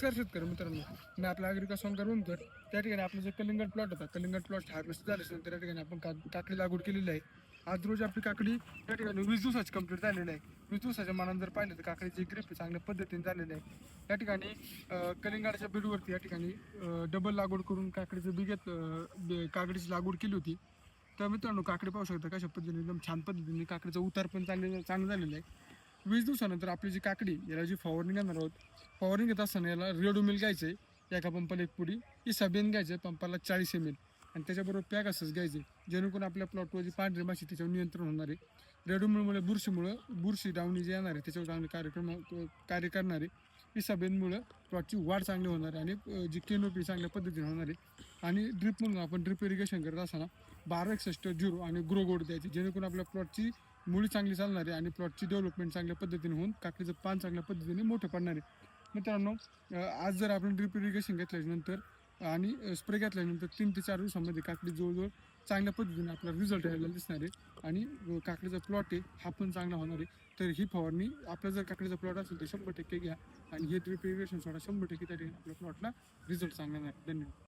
नमस्कार शेतकरी मित्रांनो. मी आपला अग्रिका सोंकर म्हणतो त्या ठिकाणी आपला जो कलिंगड प्लॉट होता कलिंगड प्लॉट हार्वेस्ट झाल्यानंतर त्या ठिकाणी आपण का काकडी लागवड केलेली आहे. आज रोज आपली काकडी त्या ठिकाणी वीस दिवसाची कंप्लीट झालेली आहे. वीस दिवसाच्या मानानं जर पाहिलं तर काकडीची ग्रीप चांगल्या पद्धतीने झालेली आहे. या ठिकाणी अं, कलिंगडाच्या बीडवरती या ठिकाणी डबल लागवड करून काकडीचं बिगेत काकडीची लागवड केली होती. तर मित्रांनो काकडी पाहू शकता कशा पद्धतीने एकदम छान पद्धतीने काकडीचा उतार पण चांगले चांगलं झालेलं आहे. वीस दिवसानंतर आपली जी काकडी याला जी फवारणी करणार आहोत फवारणी घेत असताना याला रेडो मिल घ्यायचं आहे एका पंपाला एक पुडी इसाबेन घ्यायचं आहे पंपाला चाळीस एम एल आणि त्याच्याबरोबर पॅक असंच घ्यायचे जेणेकरून आपल्या प्लॉटवर जी पांढरी माशी त्याच्यावर नियंत्रण होणार आहे. रेडो बुरशीमुळं बुरशी डावणी जे येणार आहे त्याच्यावर चांगले कार्यक्रम कार्य करणारे इसाबेनमुळं प्लॉटची वाढ चांगली होणार आहे आणि जी केनोपी चांगल्या पद्धतीने होणार आहे. आणि ड्रिप म्हणून आपण ड्रिप इरिगेशन करत असताना बारा एकसष्ट झिरो आणि ग्रो गोड द्यायचे जेणेकरून आपल्या प्लॉटची मुळी चांगली चालणार आहे आणि प्लॉटची डेव्हलपमेंट चांगल्या पद्धतीने होऊन काकडीचं पान चांगल्या पद्धतीने मोठं पडणार. आहे मित्रांनो आज जर आपण ड्रिप इरिगेशन घेतल्यानंतर आणि स्प्रे घेतल्यानंतर तीन ते चार दिवसामध्ये काकडी जवळजवळ चांगल्या पद्धतीने आपला रिझल्ट यायला दिसणार आहे. आणि काकडीचा प्लॉट आहे हा पण चांगला होणार आहे. तर ही फवारणी आपला जर काकडीचा प्लॉट असेल तर शंभर टक्के घ्या. आणि हे ड्रिप इरिगेशन सोडा शंभर टक्के त्या ठिकाणी आपल्या प्लॉटला रिझल्ट चांगला नाही आहे धन्यवाद.